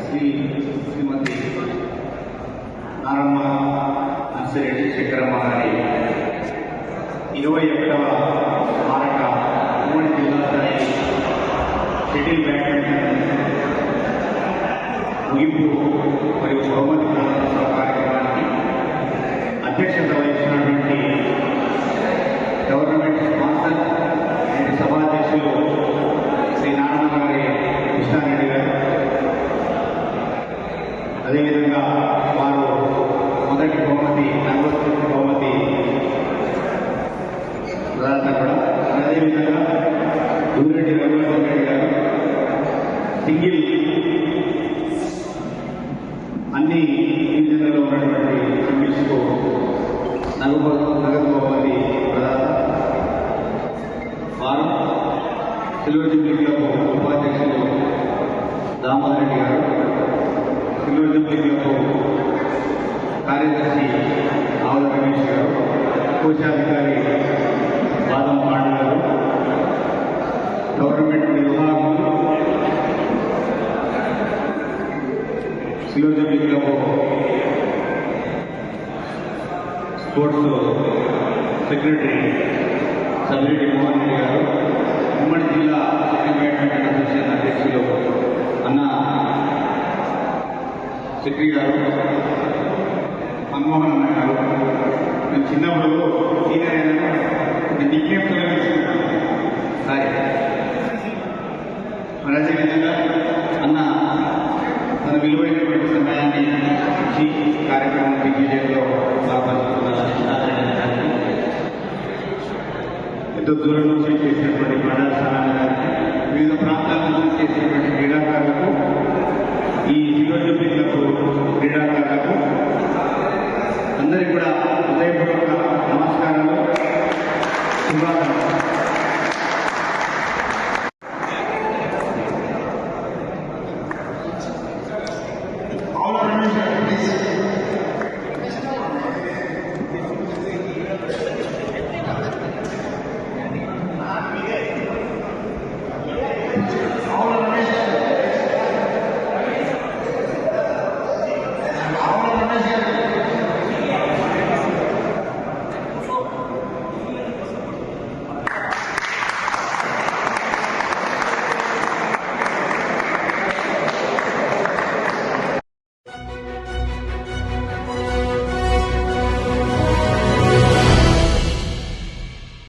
శ్రీమతి నారమ్మ నర్సిరెడ్డి శంకరమ్మ గారి ఇరవై ఒకటవ స్మారక ఉమ్మడి జిల్లా స్థాయి షటిల్ బ్యాడ్మింటన్ ముగింపు మరియు బహుమతి కార్యక్రమానికి అధ్యక్షత వహించిన గవర్నమెంట్ స్పాన్సర్ అండ్ సభాధ్యక్షులు శ్రీ నారాయణ గారి కృష్ణారెడ్డి గారు అదేవిధంగా వారు మొదటి బహుమతి నలభై బహుమతి. ప్రదాత కూడా అదేవిధంగా దూరెడ్డి రఘువర్ధన్ రెడ్డి గారు. సింగిల్. అన్ని డివిజన్లలో ఉన్నటువంటి సింగిల్స్కు నలుగు నగదు బహుమతి ప్రదాత. వారు సిల్వర్ జూబ్లీ క్లబ్ ఉపాధ్యక్షులు దామోదర్ రెడ్డి గారు. సిల్వర్ జూబ్లీ క్లబ్ కార్యదర్శి ఆవుల రమేష్ గారు కోశాధికారి బాదం పాండు గారు గవర్నమెంట్ నిర్వాహకులు సిల్వర్ క్లబ్ స్పోర్ట్స్ సెక్రటరీ సబ్రెడ్డి మోహన్ రెడ్డి గారు ఉమ్మడి జిల్లా బ్యాడ్మింటన్ అసోసియేషన్ అధ్యక్షులు అన్న సెక్రటరీ గారు మన్మోహన్ అన్న గారు నేను చిన్నప్పుడు సీనియర్ అయినా నేను నిక్నేమ్ తొలగించుకున్నాను సారీ మరి అదేవిధంగా అన్న తన విలువైనటువంటి సమయాన్ని ఇచ్చి కార్యక్రమం దిగ్విజయంలో పాల్పంచుకున్న ఎంతో దూరం నుంచి చేసినటువంటి కళాశాల Vielen Dank.